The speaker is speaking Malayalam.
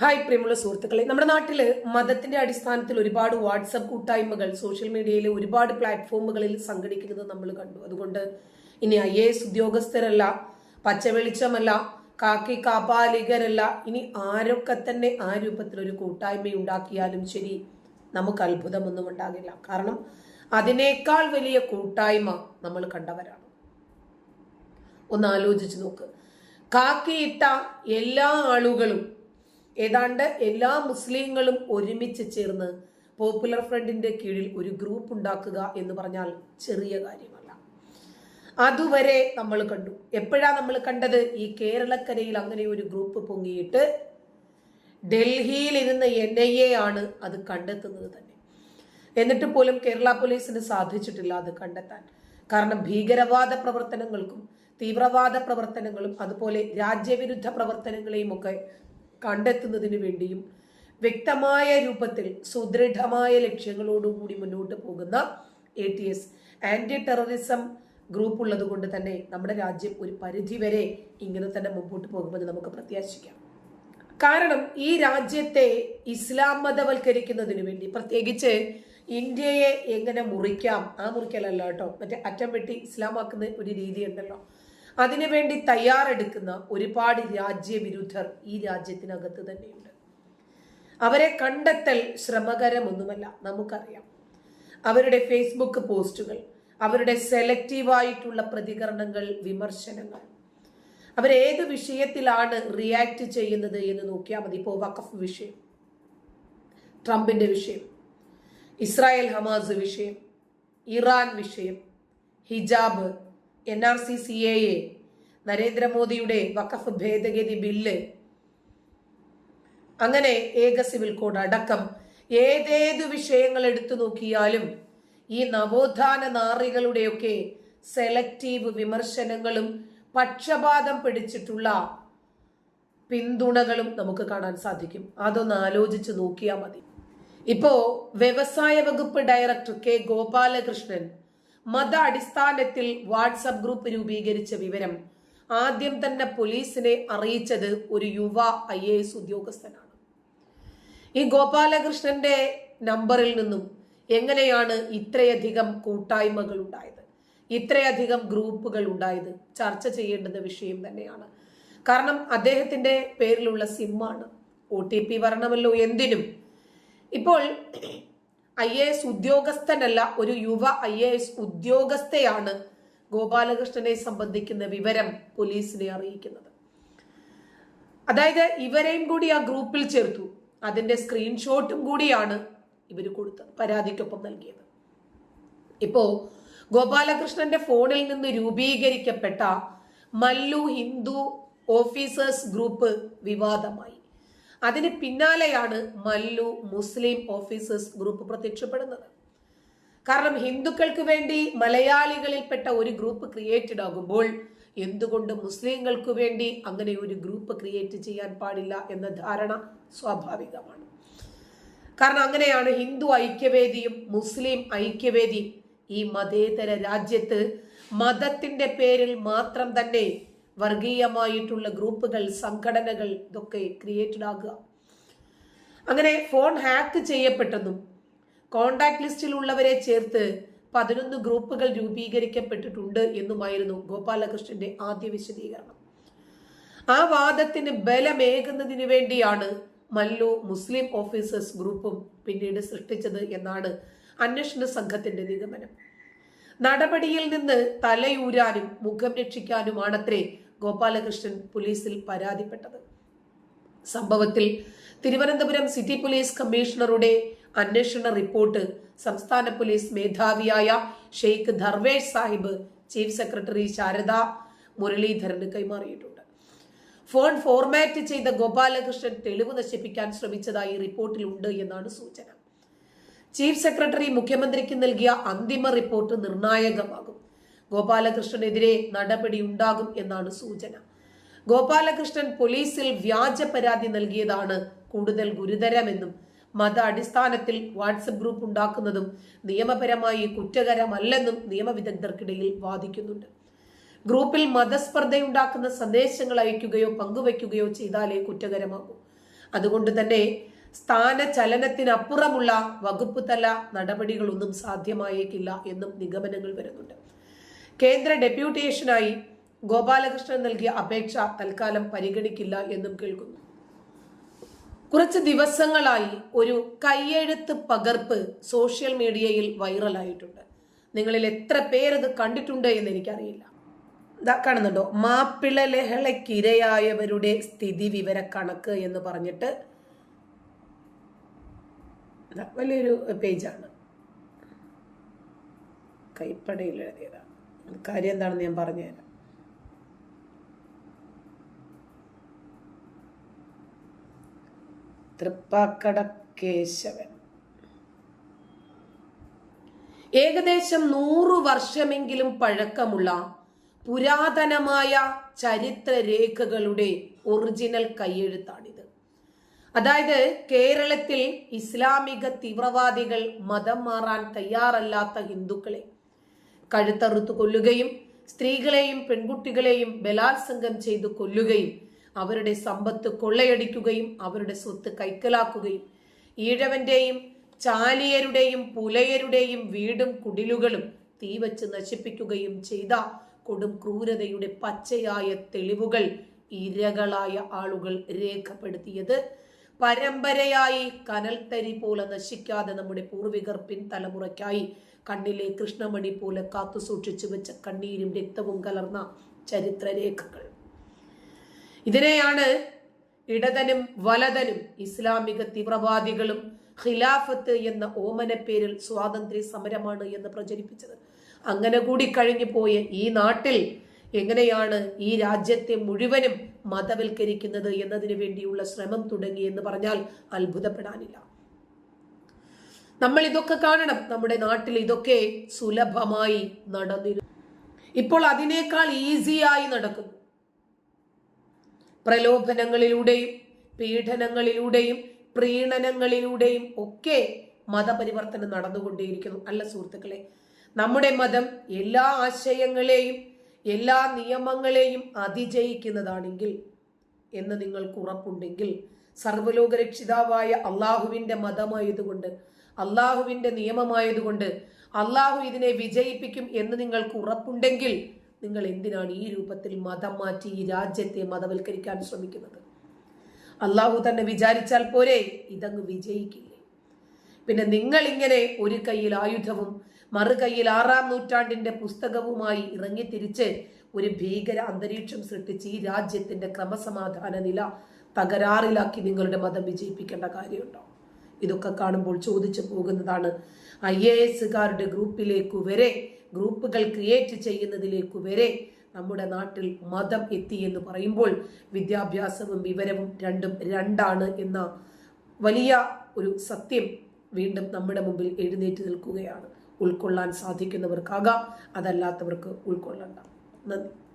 ഹായ് പ്രിയമുള്ള സുഹൃത്തുക്കളെ. നമ്മുടെ നാട്ടിൽ മതത്തിന്റെ അടിസ്ഥാനത്തിൽ ഒരുപാട് വാട്സപ്പ് കൂട്ടായ്മകൾ സോഷ്യൽ മീഡിയയിൽ ഒരുപാട് പ്ലാറ്റ്ഫോമുകളിൽ സംഘടിക്കുന്നത് നമ്മൾ കണ്ടു. അതുകൊണ്ട് ഇനി ഐ എ എസ് ഉദ്യോഗസ്ഥരല്ല പച്ചവെളിച്ചമല്ല കാക്കി കാപാലികരല്ല ഇനി ആരൊക്കെ തന്നെ ആ രൂപത്തിൽ ഒരു കൂട്ടായ്മ ഉണ്ടാക്കിയാലും ശരി നമുക്ക് അത്ഭുതമൊന്നും ഉണ്ടാകില്ല. കാരണം അതിനേക്കാൾ വലിയ കൂട്ടായ്മ നമ്മൾ കണ്ടവരാണ്. ഒന്ന് ആലോചിച്ച് നോക്ക്. കാക്കിയിട്ട എല്ലാ ആളുകളും ഏതാണ്ട് എല്ലാ മുസ്ലിങ്ങളും ഒരുമിച്ച് ചേർന്ന് പോപ്പുലർ ഫ്രണ്ടിന്റെ കീഴിൽ ഒരു ഗ്രൂപ്പ് ഉണ്ടാക്കുക എന്ന് പറഞ്ഞാൽ ചെറിയ കാര്യമല്ല. അതുവരെ നമ്മൾ കണ്ടു. എപ്പോഴാ നമ്മൾ കണ്ടത്? ഈ കേരളക്കരയിൽ അങ്ങനെ ഒരു ഗ്രൂപ്പ് പൊങ്ങിയിട്ട് ഡൽഹിയിൽ ഇരുന്ന് എൻ ഐ എ ആണ് അത് കണ്ടെത്തുന്നത് തന്നെ. എന്നിട്ട് പോലും കേരള പോലീസിന് സാധിച്ചിട്ടില്ല അത് കണ്ടെത്താൻ. കാരണം ഭീകരവാദ പ്രവർത്തനങ്ങൾക്കും തീവ്രവാദ പ്രവർത്തനങ്ങളും അതുപോലെ രാജ്യവിരുദ്ധ പ്രവർത്തനങ്ങളെയും ഒക്കെ കണ്ടെത്തുന്നതിന് വേണ്ടിയും വ്യക്തമായ രൂപത്തിൽ സുദൃഢമായ ലക്ഷ്യങ്ങളോടുകൂടി മുന്നോട്ട് പോകുന്ന A T S anti terrorism group ഉള്ളത് കൊണ്ട് തന്നെ നമ്മുടെ രാജ്യം ഒരു പരിധിവരെ ഇങ്ങനെ തന്നെ മുമ്പോട്ട് പോകുമെന്ന് നമുക്ക് പ്രത്യാശിക്കാം. കാരണം ഈ രാജ്യത്തെ ഇസ്ലാം മതവൽക്കരിക്കുന്നതിന് വേണ്ടി പ്രത്യേകിച്ച് ഇന്ത്യയെ എങ്ങനെ മുറിക്കാം? ആ മുറിക്കലല്ല കേട്ടോ. മറ്റേ അറ്റം വെട്ടി ഇസ്ലാമാക്കുന്ന ഒരു രീതി ഉണ്ടല്ലോ. അതിനുവേണ്ടി തയ്യാറെടുക്കുന്ന ഒരുപാട് രാജ്യവിരുദ്ധർ ഈ രാജ്യത്തിനകത്ത് തന്നെയുണ്ട്. അവരെ കണ്ടെത്തൽ ശ്രമകരമൊന്നുമല്ല നമുക്കറിയാം. അവരുടെ ഫേസ്ബുക്ക് പോസ്റ്റുകൾ അവരുടെ സെലക്റ്റീവായിട്ടുള്ള പ്രതികരണങ്ങൾ വിമർശനങ്ങൾ. അവരേത് വിഷയത്തിലാണ് റിയാക്ട് ചെയ്യുന്നത് എന്ന് നോക്കിയാൽ മതി. ഇപ്പോൾ വഖഫ് വിഷയം ട്രംപിന്റെ വിഷയം ഇസ്രായേൽ ഹമാസ് വിഷയം ഇറാൻ വിഷയം ഹിജാബ് N R C C A A നരേന്ദ്രമോദിയുടെ വഖഫ് ഭേദഗതി ബില്ല്. അങ്ങനെ ഏക സിവിൽ കോഡ് അടക്കം ഏതേതു വിഷയങ്ങൾ എടുത്തു നോക്കിയാലും ഈ നവോത്ഥാന നാറികളുടെയൊക്കെ സെലക്റ്റീവ് വിമർശനങ്ങളും പക്ഷപാതം പിടിച്ചിട്ടുള്ള പിന്തുണകളും നമുക്ക് കാണാൻ സാധിക്കും. അതൊന്ന് ആലോചിച്ച് നോക്കിയാൽ മതി. ഇപ്പോ വ്യവസായ വകുപ്പ് ഡയറക്ടർ കെ ഗോപാലകൃഷ്ണൻ മത അടിസ്ഥാനത്തിൽ വാട്സപ്പ് ഗ്രൂപ്പ് രൂപീകരിച്ച വിവരം ആദ്യം തന്നെ പോലീസിനെ അറിയിച്ചത് ഒരു യുവ ഐ എ എസ് ഉദ്യോഗസ്ഥനാണ്. ഈ ഗോപാലകൃഷ്ണന്റെ നമ്പറിൽ നിന്നും എങ്ങനെയാണ് ഇത്രയധികം കൂട്ടായ്മകൾ ഉണ്ടായത്? ഇത്രയധികം ഗ്രൂപ്പുകൾ ഉണ്ടായത്? ചർച്ച ചെയ്യേണ്ടുന്ന വിഷയം തന്നെയാണ്. കാരണം അദ്ദേഹത്തിന്റെ പേരിലുള്ള സിമ്മാണ്. ഒ ടി പി വരണമല്ലോ എന്തിനും. ഇപ്പോൾ ഐ എ എസ് ഉദ്യോഗസ്ഥനല്ല ഒരു യുവ ഐ എ എസ് ഉദ്യോഗസ്ഥയാണ് ഗോപാലകൃഷ്ണനെ സംബന്ധിക്കുന്ന വിവരം പോലീസിനെ അറിയിക്കുന്നത്. അതായത് ഇവരെയും കൂടി ആ ഗ്രൂപ്പിൽ ചേർത്തു. അതിന്റെ സ്ക്രീൻഷോട്ടും കൂടിയാണ് ഇവർ കൊടുത്തത് പരാതിക്കൊപ്പം നൽകിയത്. ഇപ്പോ ഗോപാലകൃഷ്ണന്റെ ഫോണിൽ നിന്ന് രൂപീകരിക്കപ്പെട്ട മല്ലു ഹിന്ദു ഓഫീസേഴ്സ് ഗ്രൂപ്പ് വിവാദമായി. അതിന് പിന്നാലെയാണ് മല്ലു മുസ്ലിം ഓഫീസേഴ്സ് ഗ്രൂപ്പ് പ്രത്യക്ഷപ്പെടുന്നത്. കാരണം ഹിന്ദുക്കൾക്ക് വേണ്ടി മലയാളികളിൽപ്പെട്ട ഒരു ഗ്രൂപ്പ് ക്രിയേറ്റഡ് ആകുമ്പോൾ എന്തുകൊണ്ട് മുസ്ലിങ്ങൾക്ക് വേണ്ടി അങ്ങനെ ഒരു ഗ്രൂപ്പ് ക്രിയേറ്റ് ചെയ്യാൻ പാടില്ല എന്ന ധാരണ സ്വാഭാവികമാണ്. കാരണം അങ്ങനെയാണ് ഹിന്ദു ഐക്യവേദിയും മുസ്ലിം ഐക്യവേദിയും ഈ മതേതര രാജ്യത്ത് മതത്തിന്റെ പേരിൽ മാത്രം തന്നെ വർഗീയമായിട്ടുള്ള ഗ്രൂപ്പുകൾ സംഘടനകൾ ഇതൊക്കെ ക്രിയേറ്റഡ് ആകുക. അങ്ങനെ ഫോൺ ഹാക്ക് ചെയ്യപ്പെട്ടെന്നും കോണ്ടാക്ട് ലിസ്റ്റിലുള്ളവരെ ചേർത്ത് പതിനൊന്ന് ഗ്രൂപ്പുകൾ രൂപീകരിക്കപ്പെട്ടിട്ടുണ്ട് എന്നുമായിരുന്നു ഗോപാലകൃഷ്ണന്റെ ആദ്യ വിശദീകരണം. ആ വാദത്തിന് ബലമേകുന്നതിന് വേണ്ടിയാണ് മല്ലു മുസ്ലിം ഓഫീസേഴ്സ് ഗ്രൂപ്പും പിന്നീട് സൃഷ്ടിച്ചത് എന്നാണ് അന്വേഷണ സംഘത്തിന്റെ നിഗമനം. നടപടിയിൽ നിന്ന് തലയൂരാനും മുഖം രക്ഷിക്കാനുമാണത്രേ ഗോപാലകൃഷ്ണൻ പോലീസിൽ പരാതിപ്പെട്ടത്. സംഭവത്തിൽ തിരുവനന്തപുരം സിറ്റി പോലീസ് കമ്മീഷണറുടെ അന്വേഷണ റിപ്പോർട്ട് സംസ്ഥാന പോലീസ് മേധാവിയായ ഷെയ്ഖ് ധർവേഷ് സാഹിബ് ചീഫ് സെക്രട്ടറി ശാരദ മുരളീധരന് കൈമാറിയിട്ടുണ്ട്. ഫോൺ ഫോർമാറ്റ് ചെയ്ത ഗോപാലകൃഷ്ണൻ തെളിവ് നശിപ്പിക്കാൻ ശ്രമിച്ചതായി റിപ്പോർട്ടിലുണ്ട് എന്നാണ് സൂചന. ചീഫ് സെക്രട്ടറി മുഖ്യമന്ത്രിക്ക് നൽകിയ അന്തിമ റിപ്പോർട്ട് നിർണായകമാകും. ഗോപാലകൃഷ്ണനെതിരെ നടപടി ഉണ്ടാകും എന്നാണ് സൂചന. ഗോപാലകൃഷ്ണൻ പോലീസിൽ വ്യാജ പരാതി നൽകിയതാണ് കൂടുതൽ ഗുരുതരമെന്നും മത അടിസ്ഥാനത്തിൽ വാട്സപ്പ് ഗ്രൂപ്പ് ഉണ്ടാക്കുന്നതും നിയമപരമായി കുറ്റകരമല്ലെന്നും നിയമവിദഗ്ധർക്കിടയിൽ വാദിക്കുന്നുണ്ട്. ഗ്രൂപ്പിൽ മതസ്പർദ്ധയുണ്ടാക്കുന്ന സന്ദേശങ്ങൾ അയക്കുകയോ പങ്കുവയ്ക്കുകയോ ചെയ്താലേ കുറ്റകരമാകൂ. അതുകൊണ്ട് തന്നെ സ്ഥാനചലനത്തിനപ്പുറമുള്ള വകുപ്പ് തല നടപടികളൊന്നും സാധ്യമായേക്കില്ല എന്നും നിഗമനങ്ങൾ വരുന്നുണ്ട്. കേന്ദ്ര ഡെപ്യൂട്ടേഷനായി ഗോപാലകൃഷ്ണൻ നൽകിയ അപേക്ഷ തൽക്കാലം പരിഗണിക്കില്ല എന്നും കേൾക്കുന്നു. കുറച്ച് ദിവസങ്ങളായി ഒരു കയ്യെഴുത്ത് പകർപ്പ് സോഷ്യൽ മീഡിയയിൽ വൈറലായിട്ടുണ്ട്. നിങ്ങളിൽ എത്ര പേരത് കണ്ടിട്ടുണ്ട് എന്ന് എനിക്കറിയില്ല. കാണുന്നുണ്ടോ? മാപ്പിള ലഹളക്കിരയായവരുടെ സ്ഥിതി വിവര കണക്ക് എന്ന് പറഞ്ഞിട്ട് വലിയൊരു പേജാണ്. കൈപ്പടയിൽ എഴുതിയതാണ്. കാര്യം എന്താണെന്ന് ഞാൻ പറഞ്ഞുതരാം തൃപ്പാക്കട കേശവൻ ഏകദേശം നൂറു വർഷമെങ്കിലും പഴക്കമുള്ള പുരാതനമായ ചരിത്രരേഖകളുടെ ഒറിജിനൽ കൈയെഴുത്താണിത്. അതായത് കേരളത്തിൽ ഇസ്ലാമിക തീവ്രവാദികൾ മതം മാറാൻ തയ്യാറല്ലാത്ത ഹിന്ദുക്കളെ കഴുത്തറുത്തു കൊല്ലുകയും സ്ത്രീകളെയും പെൺകുട്ടികളെയും ബലാത്സംഗം ചെയ്തു കൊല്ലുകയും അവരുടെ സമ്പത്ത് കൊള്ളയടിക്കുകയും അവരുടെ സ്വത്ത് കൈക്കലാക്കുകയും ഈഴവന്റെയും ചാലിയരുടെയും പുലയരുടെയും വീടും കുടിലുകളും തീവച്ച് നശിപ്പിക്കുകയും ചെയ്ത കൊടും ക്രൂരതയുടെ പച്ചയായ തെളിവുകൾ ഇരകളായ ആളുകൾ രേഖപ്പെടുത്തിയത് പരമ്പരയായി കനൽത്തരി പോലെ നശിക്കാതെ നമ്മുടെ പൂർവികർ പിൻതലമുറയ്ക്കായി കണ്ണിലെ കൃഷ്ണമണി പോലെ കാത്തു സൂക്ഷിച്ചു വെച്ച കണ്ണീരും രക്തവും കലർന്ന ചരിത്രരേഖകൾ. ഇതിനെയാണ് ഇടതനും വലതനും ഇസ്ലാമിക തീവ്രവാദികളും ഖിലാഫത്ത് എന്ന ഓമന പേരിൽ സ്വാതന്ത്ര്യ സമരമാണ് എന്ന് പ്രചരിപ്പിച്ചത്. അങ്ങനെ കൂടി കഴിഞ്ഞു പോയ ഈ നാട്ടിൽ എങ്ങനെയാണ് ഈ രാജ്യത്തെ മുഴുവനും മതവൽക്കരിക്കുന്നത് എന്നതിനു വേണ്ടിയുള്ള ശ്രമം തുടങ്ങി എന്ന് പറഞ്ഞാൽ അത്ഭുതപ്പെടാനില്ല. നമ്മൾ ഇതൊക്കെ കാണണം. നമ്മുടെ നാട്ടിൽ ഇതൊക്കെ സുലഭമായി നടന്നിരുന്നു ഇപ്പോൾ അതിനേക്കാൾ ഈസിയായി നടക്കുന്നു പ്രലോഭനങ്ങളിലൂടെയും പീഡനങ്ങളിലൂടെയും പ്രീണനങ്ങളിലൂടെയും ഒക്കെ മതപരിവർത്തനം നടന്നുകൊണ്ടേയിരിക്കുന്നു. അല്ല സുഹൃത്തുക്കളെ നമ്മുടെ മതം എല്ലാ ആശയങ്ങളെയും എല്ലാ നിയമങ്ങളെയും അതിജയിക്കുന്നതാണെങ്കിൽ എന്ന് നിങ്ങൾക്ക് ഉറപ്പുണ്ടെങ്കിൽ സർവലോകരക്ഷിതാവായ അള്ളാഹുവിന്റെ മതമായതുകൊണ്ട് അള്ളാഹുവിന്റെ നിയമമായതുകൊണ്ട് അള്ളാഹു ഇതിനെ വിജയിപ്പിക്കും എന്ന് നിങ്ങൾക്ക് ഉറപ്പുണ്ടെങ്കിൽ നിങ്ങൾ എന്തിനാണ് ഈ രൂപത്തിൽ മതം മാറ്റി ഈ രാജ്യത്തെ മതവൽക്കരിക്കാൻ ശ്രമിക്കുന്നത്? അള്ളാഹു തന്നെ വിചാരിച്ചാൽ പോരെ ഇതങ്ങ് വിജയിക്കില്ലേ? പിന്നെ നിങ്ങൾ ഇങ്ങനെ ഒരു കയ്യിൽ ആയുധവും മറുകൈയിൽ ആറാം നൂറ്റാണ്ടിന്റെ പുസ്തകവുമായി ഇറങ്ങിത്തിരിച്ച് ഒരു ഭീകര അന്തരീക്ഷം സൃഷ്ടിച്ച് ഈ രാജ്യത്തിന്റെ ക്രമസമാധാന നില തകരാറിലാക്കി നിങ്ങളുടെ മതം വിജയിപ്പിക്കേണ്ട കാര്യമുണ്ടോ? ഇതൊക്കെ കാണുമ്പോൾ ചോദിച്ചു പോകുന്നതാണ് ഐ എ എസുകാരുടെ ഗ്രൂപ്പിലേക്കു വരെ ഗ്രൂപ്പുകൾ ക്രിയേറ്റ് ചെയ്യുന്നതിലേക്കു വരെ നമ്മുടെ നാട്ടിൽ മതം എത്തി എന്ന് പറയുമ്പോൾ വിദ്യാഭ്യാസവും വിവരവും രണ്ടും രണ്ടാണ് എന്ന വലിയ ഒരു സത്യം വീണ്ടും നമ്മുടെ മുമ്പിൽ എഴുന്നേറ്റ് നിൽക്കുകയാണ്. ഉൾക്കൊള്ളാൻ സാധിക്കുന്നവർക്കാകാം. അതല്ലാത്തവർക്ക് ഉൾക്കൊള്ളണ്ട. നന്ദി.